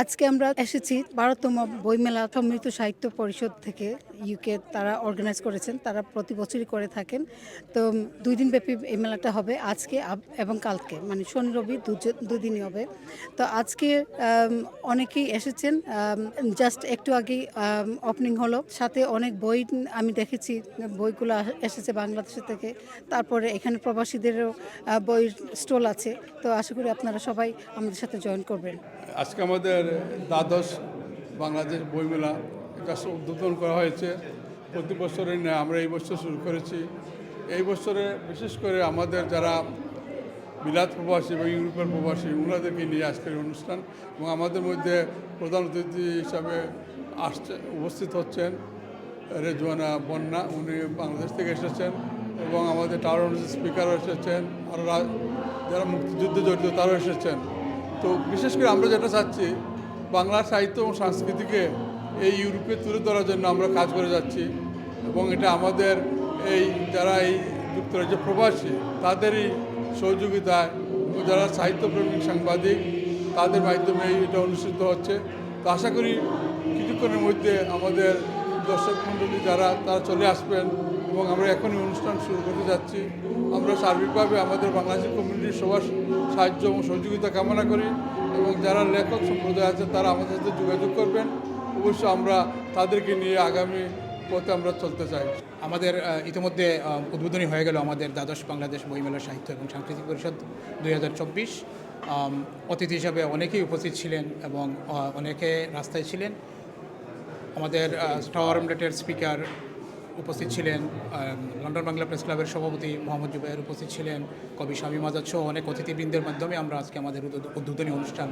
আজকে আমরা এসেছি বারোতম বইমেলা সম্মিলিত সাহিত্য পরিষদ থেকে ইউকে তারা অর্গানাইজ করেছেন, তারা প্রতি বছরই করে থাকেন। তো দুই দিন ব্যাপী এই মেলাটা হবে আজকে এবং কালকে মানে শনি, রবি দুদিনই হবে। তো আজকে অনেকেই এসেছেন জাস্ট একটু আগেই ওপেনিং হলো। সাথে অনেক বই আমি দেখেছি, বইগুলো এসেছে বাংলাদেশ থেকে। তারপরে এখানে প্রবাসীদেরও বইয়ের স্টল আছে। তো আশা করি আপনারা সবাই আমাদের সাথে জয়েন করবেন। আজকে আমাদের দ্বাদশ বাংলাদেশ বইমেলা এটা উদ্বোধন করা হয়েছে। প্রতি বছরের ন্যায় আমরা এই বছর শুরু করেছি। এই বছরে বিশেষ করে আমাদের যারা বিলাত প্রবাসী এবং ইউরোপের প্রবাসী ওনাদেরকে নিয়ে আজকের অনুষ্ঠান এবং আমাদের মধ্যে প্রধান অতিথি হিসাবে আসছে, উপস্থিত হচ্ছেন রেজওয়ানা বন্যা উনি বাংলাদেশ থেকে এসেছেন এবং আমাদের টাওয়ার স্পিকারও এসেছেন। আর যারা মুক্তিযুদ্ধে জড়িত তারাও এসেছেন। তো বিশেষ করে আমরা যেটা চাচ্ছি, বাংলা সাহিত্য এবং সংস্কৃতিকে এই ইউরোপে তুলে ধরার জন্য আমরা কাজ করে যাচ্ছি। এবং এটা আমাদের এই যারা এই যুক্তরাজ্য প্রবাসী, তাদেরই সহযোগিতায় যারা সাহিত্যপ্রেমিক সাংবাদিক, তাদের মাধ্যমে এটা অনুষ্ঠিত হচ্ছে। তো আশা করি কিছুক্ষণের মধ্যে আমাদের দর্শক মণ্ডলী যারা, তারা চলে আসবেন। এবং আমরা এখনই অনুষ্ঠান শুরু করতে যাচ্ছি। আমরা সার্বিকভাবে আমাদের বাংলাদেশি কমিউনিটির সবার সাহায্য এবং সহযোগিতা কামনা করি এবং যারা লেখক সম্প্রদায় আছে তারা আমাদের সাথে যোগাযোগ করবেন। অবশ্য আমরা তাদেরকে নিয়ে আগামী পথে আমরা চলতে চাই। আমাদের ইতিমধ্যে উদ্বোধনী হয়ে গেল আমাদের দ্বাদশ বাংলাদেশ বইমেলা সাহিত্য এবং সাংস্কৃতিক পরিষদ দুই হাজার চব্বিশ। অতিথি হিসাবে অনেকেই উপস্থিত ছিলেন এবং অনেকে রাস্তায় ছিলেন। আমাদের টাওয়ার আমলেটের স্পিকার উপস্থিত ছিলেন লন্ডন বাংলা প্রেস ক্লাবের সভাপতি মোহাম্মদ জুবাইর উপস্থিত ছিলেন, কবি স্বামী মাজাদ সহ অনেক অতিথিবৃন্দের মাধ্যমে আমরা আজকে আমাদের উদ্বোধনী অনুষ্ঠান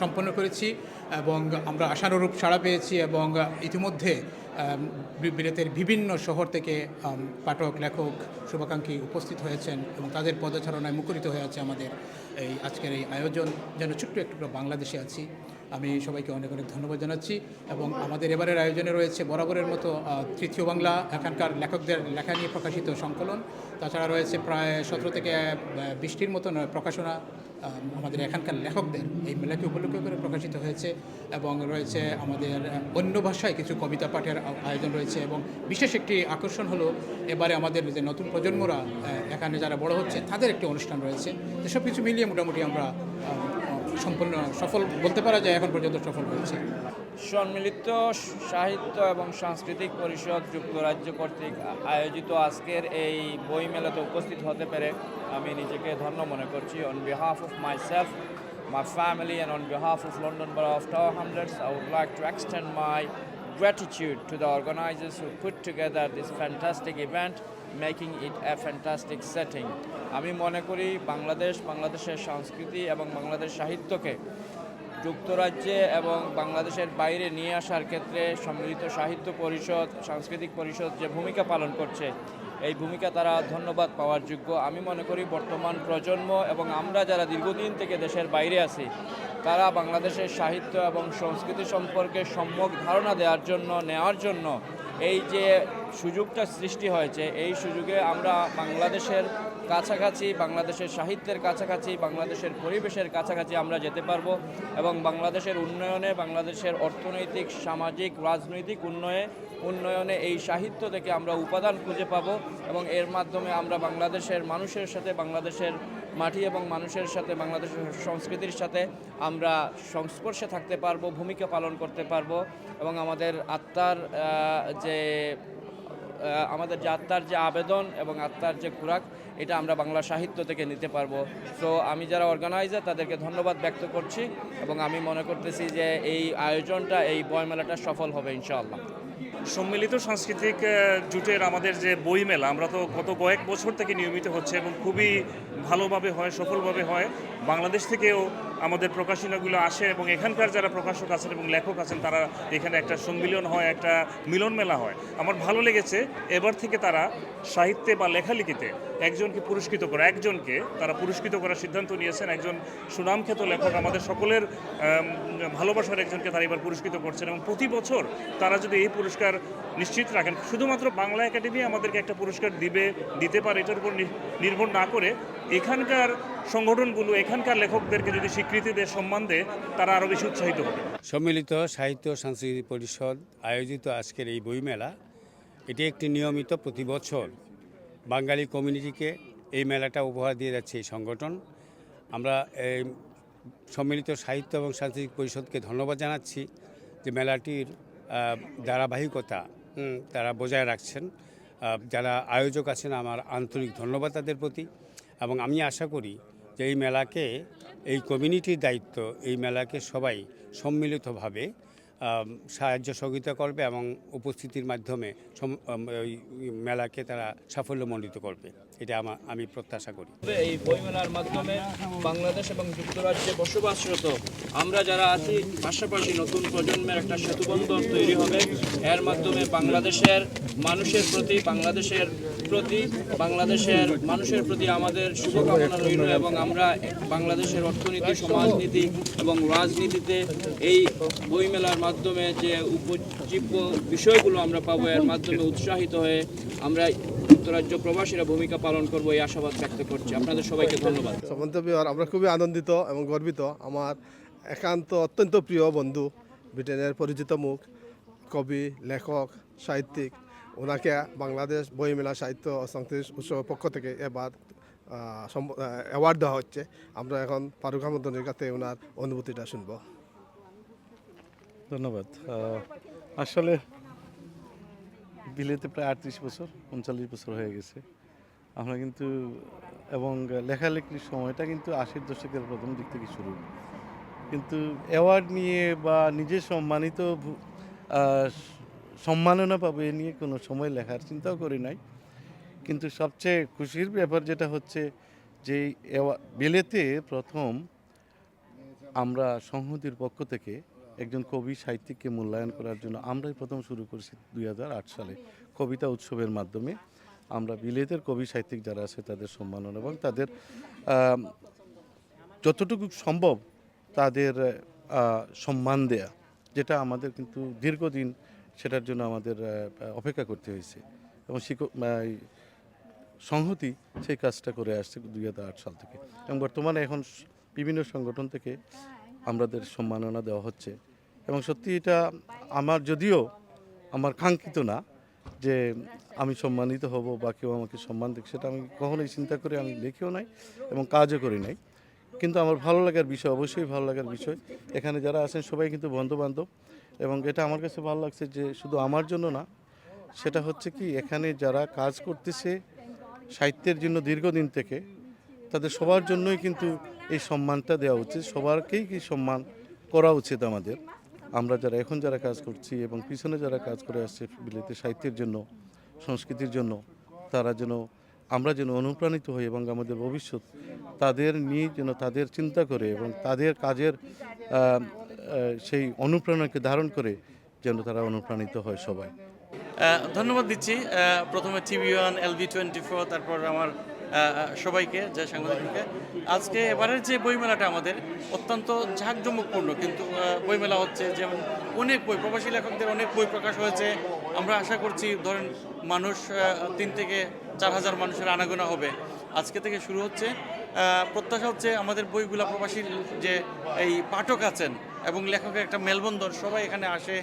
সম্পন্ন করেছি এবং আমরা আশানুরূপ সাড়া পেয়েছি এবং ইতিমধ্যে বিলেতের বিভিন্ন শহর থেকে পাঠক, লেখক, শুভাকাঙ্ক্ষী উপস্থিত হয়েছেন এবং তাদের পদচারণায় মুখরিত হয়ে আছে আমাদের এই আজকের এই আয়োজন। যেন ছোট্ট একটু বাংলাদেশে আছি। আমি সবাইকে অনেক অনেক ধন্যবাদ জানাচ্ছি এবং আমাদের এবারের আয়োজনে রয়েছে বরাবরের মতো তৃতীয় বাংলা এখানকার লেখকদের লেখা নিয়ে প্রকাশিত সংকলন। তাছাড়া রয়েছে প্রায় সতেরো থেকে বৃষ্টির মতন প্রকাশনা। আমাদের এখানকার লেখকদের এই মেলাকে উপলক্ষ করে প্রকাশিত হয়েছে এবং রয়েছে আমাদের অন্য ভাষায় কিছু কবিতা পাঠের আয়োজন রয়েছে এবং বিশেষ একটি আকর্ষণ হলো এবারে আমাদের যে নতুন প্রজন্মরা এখানে যারা বড় হচ্ছে তাদের একটি অনুষ্ঠান রয়েছে। এসব কিছু মিলিয়ে মোটামুটি আমরা সম্পূর্ণ সফল বলতে পারা যায় এখন পর্যন্ত সফল হয়েছে। সম্মিলিত সাহিত্য এবং সাংস্কৃতিক পরিষদ যুক্তরাজ্য কর্তৃক আয়োজিত আজকের এই বই মেলাতে উপস্থিত হতে পেরে আমি নিজেকে ধন্য মনে করছি। On behalf of myself my family and on behalf of London borough of Tower hundreds I would like to extend my gratitude to the organisers who put together this fantastic event making it a fantastic setting আমি মনে করি বাংলাদেশ, বাংলাদেশের সংস্কৃতি এবং বাংলাদেশ সাহিত্যকে যুক্তরাজ্যে এবং বাংলাদেশের বাইরে নিয়ে আসার ক্ষেত্রে সম্মিলিত সাহিত্য পরিষদ, সাংস্কৃতিক পরিষদ যে ভূমিকা পালন করছে, এই ভূমিকা তারা ধন্যবাদ পাওয়ার যোগ্য। আমি মনে করি বর্তমান প্রজন্ম এবং আমরা যারা দীর্ঘদিন থেকে দেশের বাইরে আছি, তারা বাংলাদেশের সাহিত্য এবং সংস্কৃতি সম্পর্কে সম্যক ধারণা দেওয়ার জন্য, নেওয়ার জন্য এই যে সুযোগটা সৃষ্টি হয়েছে, এই সুযোগে আমরা বাংলাদেশের কাছাকাছি, বাংলাদেশের সাহিত্যের কাছাকাছি, বাংলাদেশের পরিবেশের কাছাকাছি আমরা যেতে পারব এবং বাংলাদেশের উন্নয়নে, বাংলাদেশের অর্থনৈতিক, সামাজিক, রাজনৈতিক উন্নয়নে উন্নয়নে এই সাহিত্য থেকে আমরা উপাদান খুঁজে পাবো এবং এর মাধ্যমে আমরা বাংলাদেশের মানুষের সাথে, বাংলাদেশের মাটি এবং মানুষের সাথে, বাংলাদেশের সংস্কৃতির সাথে আমরা সংস্পর্শে থাকতে পারব, ভূমিকা পালন করতে পারব এবং আমাদের আত্মার যে আমাদের যে আত্মার যে আবেদন এবং আত্মার যে খোরাক, এটা আমরা বাংলা সাহিত্য থেকে নিতে পারব। সো আমি যারা অর্গানাইজার তাদেরকে ধন্যবাদ ব্যক্ত করছি এবং আমি মনে করতেছি যে এই আয়োজনটা, এই বয়মেলাটা সফল হবে, ইনশাআল্লাহ। সম্মিলিত সাংস্কৃতিক জুটের আমাদের যে বই মেলা আমরা তো গত কয়েক বছর থেকে নিয়মিত হচ্ছে এবং খুবই ভালোভাবে হয়, সফলভাবে হয়। বাংলাদেশ থেকেও আমাদের প্রকাশনাগুলো আসে এবং এখানকার যারা প্রকাশক আছেন এবং লেখক আছেন, তারা এখানে একটা সম্মিলন হয়, একটা মিলন মেলা হয়। আমার ভালো লেগেছে, এবার থেকে তারা সাহিত্যে বা লেখালেখিতে একজনকে পুরস্কৃত করা, একজনকে তারা পুরস্কৃত করার সিদ্ধান্ত নিয়েছেন। একজন সুনামখ্যাত লেখক, আমাদের সকলের ভালোবাসার একজনকে তারা এবার পুরস্কৃত করছেন এবং প্রতি বছর তারা যদি এই পুরস্কার নিশ্চিত রাখেন। শুধুমাত্র বাংলা একাডেমি আমাদেরকে একটা পুরস্কার দিবে, দিতে পারে, এটার উপর নির্ভর না করে এখানকার সংগঠনগুলো, এখানকার লেখকদেরকে যদি স্বীকৃতি দেয়, সম্মান দেয়, তারা আরও বেশি উৎসাহিত হবে। সম্মিলিত সাহিত্য সাংস্কৃতিক পরিষদ আয়োজিত আজকের এই বইমেলা, এটি একটি নিয়মিত প্রতি বছর বাঙালি কমিউনিটিকে এই মেলাটা উপহার দিয়ে যাচ্ছে এই সংগঠন। আমরা এই সম্মিলিত সাহিত্য এবং সাংস্কৃতিক পরিষদকে ধন্যবাদ জানাচ্ছি যে মেলাটির ধারাবাহিকতা তারা বজায় রাখছেন। যারা আয়োজক আছেন, আমার আন্তরিক ধন্যবাদ তাদের প্রতি। এবং আমি আশা করি যে এই মেলাকে, এই কমিউনিটির দায়িত্ব, এই মেলাকে সবাই সম্মিলিতভাবে সাহায্য সহযোগিতা করবে এবং উপস্থিতির মাধ্যমে ওই মেলাকে তারা সাফল্যমণ্ডিত করবে। এটা আমা- আমি প্রত্যাশা করি। এই বইমেলার মাধ্যমে বাংলাদেশ এবং যুক্তরাজ্যে বসবাসরত আমরা যারা আছি, পাশাপাশি নতুন প্রজন্মের একটা সেতুবন্ধন তৈরি হবে। এর মাধ্যমে বাংলাদেশের মানুষের প্রতি, বাংলাদেশের প্রতি বাংলাদেশের মানুষের প্রতি আমাদের শুভকামনা রইল এবং আমরা বাংলাদেশের অর্থনীতি, সমাজনীতি এবং রাজনীতিতে এই বইমেলার মাধ্যমে যে উপজীব্য বিষয়গুলো আমরা পাবো, এর মাধ্যমে উৎসাহিত হয়ে আমরা যুক্তরাজ্য প্রবাসীরা ভূমিকা পালন করব এই আশাবাদ ব্যক্ত করছি। আপনাদের সবাইকে ধন্যবাদ। সমন্ত আমরা খুবই আনন্দিত এবং গর্বিত। আমার একান্ত অত্যন্ত প্রিয় বন্ধু, ব্রিটেনের পরিচিত মুখ, কবি, লেখক, সাহিত্যিক ওনাকে বাংলাদেশ বইমেলা সাহিত্য ও সংস্কৃতি উৎসবের পক্ষ থেকে এবার অ্যাওয়ার্ড দেওয়া হচ্ছে। আমরা এখন ফারুক আহমদনের কাছে ওনার অনুভূতিটা শুনব। ধন্যবাদ। আসলে বিলেতে প্রায় আটত্রিশ বছর, উনচল্লিশ বছর হয়ে গেছে। আমরা কিন্তু, এবং লেখালেখির সময়টা কিন্তু আশির দশকের প্রথম দিক থেকে শুরু। কিন্তু অ্যাওয়ার্ড নিয়ে বা নিজে সম্মানিত সম্মাননা পাবে, এ নিয়ে কোনো সময় লেখার চিন্তাও করি নাই। কিন্তু সবচেয়ে খুশির ব্যাপার যেটা হচ্ছে যে বিলেতে প্রথম আমরা সংহতির পক্ষ থেকে একজন কবি সাহিত্যিককে মূল্যায়ন করার জন্য আমরাই প্রথম শুরু করেছি দুই হাজার আট সালে কবিতা উৎসবের মাধ্যমে। আমরা বিলেতের কবি সাহিত্যিক যারা আছে তাদের সম্মাননা এবং তাদের যতটুকু সম্ভব তাদের সম্মান দেয়া, যেটা আমাদের কিন্তু দীর্ঘদিন সেটার জন্য আমাদের অপেক্ষা করতে হয়েছে। এবং সংহতি সেই কাজটা করে আসছে দুই হাজার আট সাল থেকে। এবং বর্তমানে এখন বিভিন্ন সংগঠন থেকে আমাদের সম্মাননা দেওয়া হচ্ছে। এবং সত্যি এটা আমার, যদিও আমার কাঙ্ক্ষিত না যে আমি সম্মানিত হব বা কেউ আমাকে সম্মান দিক, সেটা আমি কখনোই চিন্তা করে আমি লিখেও নাই এবং কাজও করি নাই। কিন্তু আমার ভালো লাগার বিষয়, অবশ্যই ভালো লাগার বিষয়। এখানে যারা আছেন সবাই কিন্তু বন্ধুবান্ধব। এবং এটা আমার কাছে ভালো লাগছে যে শুধু আমার জন্য না, সেটা হচ্ছে কি এখানে যারা কাজ করতেছে সাহিত্যের জন্য দীর্ঘদিন থেকে, তাদের সবার জন্যই কিন্তু এই সম্মানটা দেওয়া উচিত। সবারকেই কি সম্মান করা উচিত আমাদের? আমরা যারা এখন যারা কাজ করছি এবং পিছনে যারা কাজ করে আসছে বিলেতে সাহিত্যের জন্য, সংস্কৃতির জন্য, তারা যেন, আমরা যেন অনুপ্রাণিত হই এবং আমাদের ভবিষ্যৎ তাদের নিয়ে যেন তাদের চিন্তা করে এবং তাদের কাজের সেই অনুপ্রেরণাকে ধারণ করে যেন তারা অনুপ্রাণিত হয় সবাই। ধন্যবাদ দিচ্ছি। প্রথমে TV one LB twenty four তারপর আমার সবাইকে যে সাংবাদিককে। আজকে এবারের যে বইমেলাটা আমাদের অত্যন্ত ঝাঁকজমকপূর্ণ, কিন্তু বইমেলা হচ্ছে যেমন অনেক বই, প্রবাসী লেখকদের অনেক বই প্রকাশ হয়েছে। আমরা আশা করছি, ধরেন মানুষ তিন থেকে চার হাজার মানুষের আনাগোনা হবে। আজকে থেকে শুরু হচ্ছে। প্রত্যাশা হচ্ছে আমাদের বইগুলা প্রবাসীর যে এই পাঠক আছেন এবং লেখকের একটা মেলবন্ধন সবাই এখানে আসে,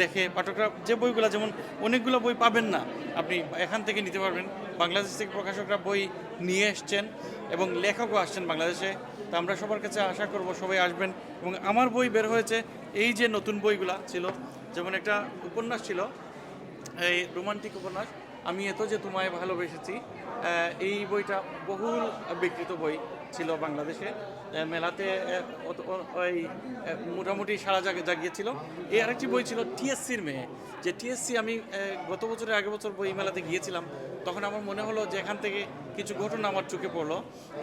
দেখে। পাঠকরা যে বইগুলো, যেমন অনেকগুলো বই পাবেন না, আপনি এখান থেকে নিতে পারবেন। বাংলাদেশ থেকে প্রকাশকরা বই নিয়ে এসছেন এবং লেখকও আসছেন বাংলাদেশে। তা আমরা সবার কাছে আশা করব সবাই আসবেন এবং আমার বই বের হয়েছে, এই যে নতুন বইগুলা ছিল, যেমন একটা উপন্যাস ছিল, এই রোমান্টিক উপন্যাস, আমি এত যে তোমায় ভালোবেসেছি এই বইটা বহুল বিকৃত বই ছিল বাংলাদেশে। মেলাতে ওই মোটামুটি সারা জাগে জাগিয়েছিল। এই আরেকটি বই ছিল টিএসসির মেয়ে। যে টিএসসি আমি গত বছরের আগের বছর বই মেলাতে গিয়েছিলাম, তখন আমার মনে হলো যে এখান থেকে কিছু ঘটনা আমার চোখে পড়ল,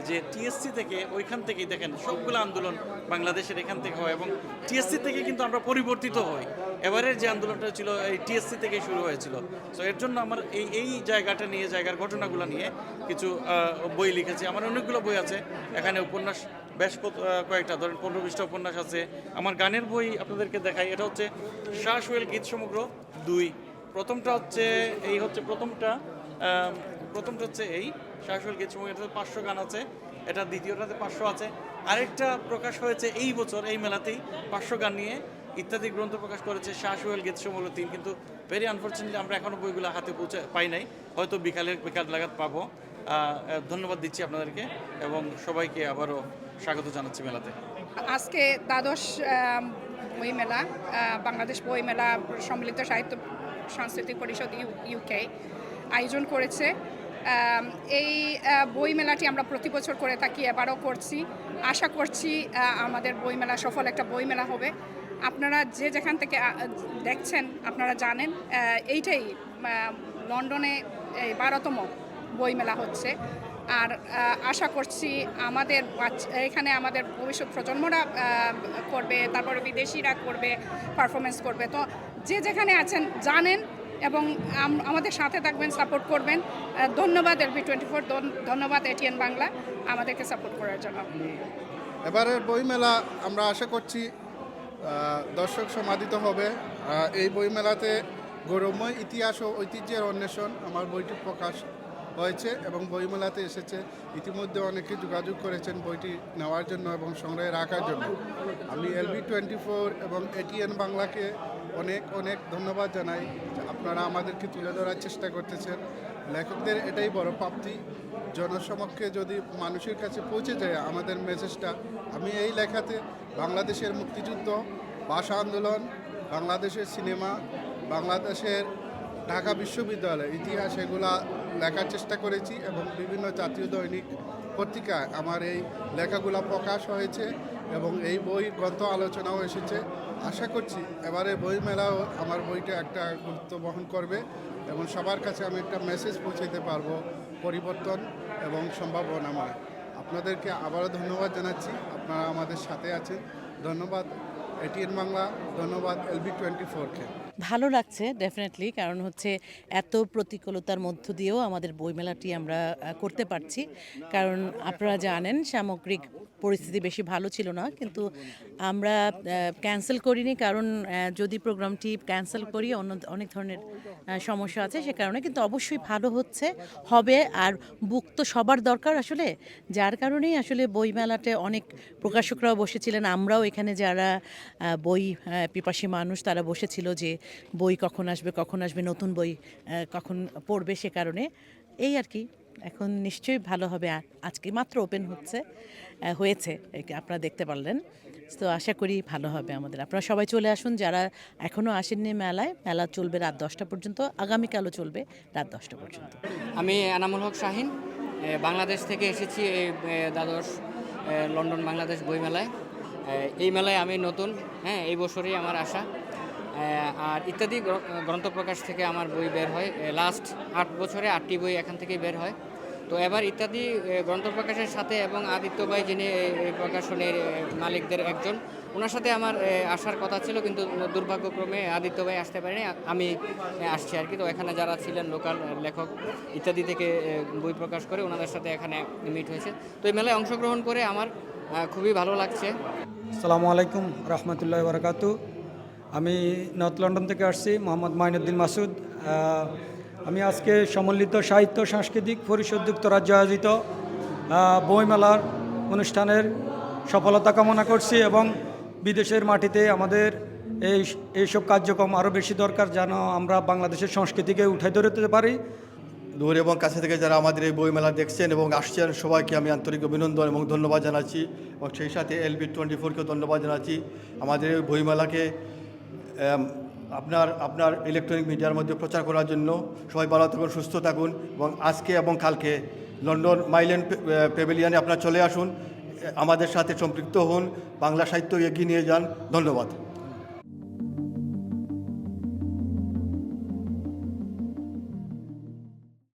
যে টিএসসি থেকে ওইখান থেকেই দেখেন, সবগুলো আন্দোলন বাংলাদেশের এখান থেকে হয় এবং টিএসসি থেকে কিন্তু আমরা পরিবর্তিত হই। এবারের যে আন্দোলনটা ছিল, এই টিএসসি থেকে শুরু হয়েছিল। তো এর জন্য আমার এই এই জায়গাটা নিয়ে, জায়গার ঘটনাগুলো নিয়ে কিছু বই লিখেছি। আমার অনেকগুলো বই আছে। এখানে উপন্যাস বেশ কয়েকটা, ধরেন পনেরো বিশটা উপন্যাস আছে। আমার গানের বই আপনাদেরকে দেখাই, এটা হচ্ছে শাহ সোহেল গীত সমগ্র দুই। প্রথমটা হচ্ছে, এই হচ্ছে প্রথমটা প্রথমটা হচ্ছে এই শাশুল গেছি এটাতে পাঁচশো গান আছে, এটা দ্বিতীয়টাতে পাঁচশো আছে। আরেকটা প্রকাশ হয়েছে এই বছর, এই মেলাতেই পাঁচশো গান নিয়ে ইত্যাদি গ্রন্থ প্রকাশ করেছে শাহুয়েল গীত সমগ্র তিন, কিন্তু ভেরি আনফর্চুনেটলি আমরা এখনও বইগুলো হাতে পৌঁছে পাই নাই। হয়তো বিকালে, বিকাল লাগাত পাবো। ধন্যবাদ দিচ্ছি আপনাদেরকে এবং সবাইকে আবারও স্বাগত জানাচ্ছি মেলাতে। আজকে দ্বাদশ বই মেলা বাংলাদেশ বই মেলা সম্মিলিত সাহিত্য সাংস্কৃতিক পরিষদ ইউকে আয়োজন করেছে। এই বই মেলাটি আমরা প্রতি বছর করে থাকি, এবারও করছি। আশা করছি আমাদের বই মেলা, সফল একটা বই মেলা হবে। আপনারা যে যেখান থেকে দেখছেন, আপনারা জানেন এইটাই লন্ডনে বারোতম বইমেলা হচ্ছে। আর আশা করছি আমাদের এখানে আমাদের ভবিষ্যৎ প্রজন্মরা করবে, তারপরে বিদেশিরা করবে পারফরমেন্স করবে। তো যে যেখানে আছেন, জানেন এবং আমাদের সাথে থাকবেন সাপোর্ট করবেন। ধন্যবাদ এলবি টোয়েন্টি ফোর ধন্যবাদ এটিএন বাংলা আমাদেরকে সাপোর্ট করার জন্য। এবারের বইমেলা আমরা আশা করছি দর্শক সমাদিত হবে। এই বইমেলাতে গৌরবময় ইতিহাস ও ঐতিহ্যের অন্বেষণ, আমার বইটি প্রকাশ হয়েছে এবং বইমেলাতে এসেছে। ইতিমধ্যে অনেকে যোগাযোগ করেছেন বইটি নেওয়ার জন্য এবং সংগ্রহে রাখার জন্য। আমি এলবি টোয়েন্টি ফোর এবং এটিএন বাংলাকে অনেক অনেক ধন্যবাদ জানাই আপনারা আমাদেরকে তুলে ধরার চেষ্টা করতেছেন। লেখকদের এটাই বড় প্রাপ্তি। জনসমক্ষে যদি মানুষের কাছে পৌঁছে যায় আমাদের মেসেজটা আমি এই লেখাতে বাংলাদেশের মুক্তিযুদ্ধ, ভাষা আন্দোলন, বাংলাদেশের সিনেমা, বাংলাদেশের ঢাকা বিশ্ববিদ্যালয়, ইতিহাস, এগুলা লেখার চেষ্টা করেছি এবং বিভিন্ন জাতীয় দৈনিক পত্রিকায় আমার এই লেখাগুলো প্রকাশ হয়েছে এবং এই বই গ্রন্থ আলোচনাও এসেছে। আশা করছি এবারে বই মেলাও আমার বইটা একটা গুরুত্ব বহন করবে এবং সবার কাছে আমি একটা মেসেজ পৌঁছাতে পারব পরিবর্তন এবং সম্ভাবনাময়। আপনাদেরকে আবারও ধন্যবাদ জানাচ্ছি। আপনারা আমাদের সাথে আছেন। ধন্যবাদ। এটিএন বাংলা ধন্যবাদ। এলবি টোয়েন্টি ফোরকে ভালো লাগছে ডেফিনেটলি কারণ হচ্ছে এত প্রতিকূলতার মধ্য দিয়েও আমাদের বইমেলাটি আমরা করতে পারছি। কারণ আপনারা জানেন, সামগ্রিক পরিস্থিতি বেশি ভালো ছিল না, কিন্তু আমরা ক্যান্সেল করিনি কারণ যদি প্রোগ্রামটি ক্যান্সেল করি, অন্য অনেক ধরনের সমস্যা আছে সে কারণে, কিন্তু অবশ্যই ভালো হচ্ছে, হবে, আর বুক তো সবার দরকার আসলে। যার কারণেই আসলে বইমেলাতে অনেক প্রকাশকরাও বসেছিলেন, আমরাও এখানে যারা বই পিপাসী মানুষ, তারা বসেছিল যে বই কখন আসবে কখন আসবে, নতুন বই কখন পড়বে সে কারণে। এই আর কি, এখন নিশ্চয়ই ভালো হবে। আজকে মাত্র ওপেন হচ্ছে হয়েছে আপনারা দেখতে পারলেন। তো আশা করি ভালো হবে আমাদের। আপনারা সবাই চলে আসুন, যারা এখনও আসেননি মেলায়, মেলা চলবে রাত দশটা পর্যন্ত, আগামীকালও চলবে রাত দশটা পর্যন্ত। আমি এনামুল হক শাহিন বাংলাদেশ থেকে এসেছি এই দ্বাদশ লন্ডন বাংলাদেশ বইমেলায়। এই মেলায় আমি নতুন হ্যাঁ এই বছরই আমার আশা। আর ইত্যাদি গ্র- গ্রন্থ প্রকাশ থেকে আমার বই বের হয়। লাস্ট আট বছরে আটটি বই এখান থেকেই বের হয়। তো এবার ইত্যাদি গ্রন্থ প্রকাশের সাথে এবং আদিত্য ভাই যিনি প্রকাশনীর মালিকদের একজন ওনার সাথে আমার আসার কথা ছিল, কিন্তু দুর্ভাগ্যক্রমে আদিত্য ভাই আসতে পারেনি। আমি আসছি আর কি। তো এখানে যারা ছিলেন লোকাল লেখক ইত্যাদি থেকে বই প্রকাশ করে ওনাদের সাথে এখানে মিট হয়েছে। তো এই মেলায় অংশগ্রহণ করে আমার খুবই ভালো লাগছে। সালামু আলাইকুম, রহমতুল্লাহ বারকাতু আমি নর্থ লন্ডন থেকে আসছি, মোহাম্মদ মাইনুদ্দিন মাসুদ। আমি আজকে সমন্বিত সাহিত্য সাংস্কৃতিক পরিষদ যুক্তরাজ্য আয়োজিত বইমেলার অনুষ্ঠানের সফলতা কামনা করছি এবং বিদেশের মাটিতে আমাদের এই, এইসব কার্যক্রম আরও বেশি দরকার যেন আমরা বাংলাদেশের সংস্কৃতিকে উঠে ধরতে পারি। দূর এবং কাছে থেকে যারা আমাদের এই বইমেলা দেখছেন এবং আসছেন, সবাইকে আমি আন্তরিক অভিনন্দন এবং ধন্যবাদ জানাচ্ছি। এবং সেই সাথে এলবি টোয়েন্টি ফোরকেও ধন্যবাদ জানাচ্ছি। আমাদের এই বইমেলাকে আপনার আপনার ইলেকট্রনিক মিডিয়ার মধ্যে প্রচার করার জন্য সবাই ভালো থাকুন, সুস্থ থাকুন এবং আজকে এবং কালকে লন্ডন মাইল্যান্ড পেভিলিয়ানে আপনার চলে আসুন আমাদের সাথে সম্পৃক্ত হন, বাংলা সাহিত্য এগিয়ে নিয়ে যান, ধন্যবাদ।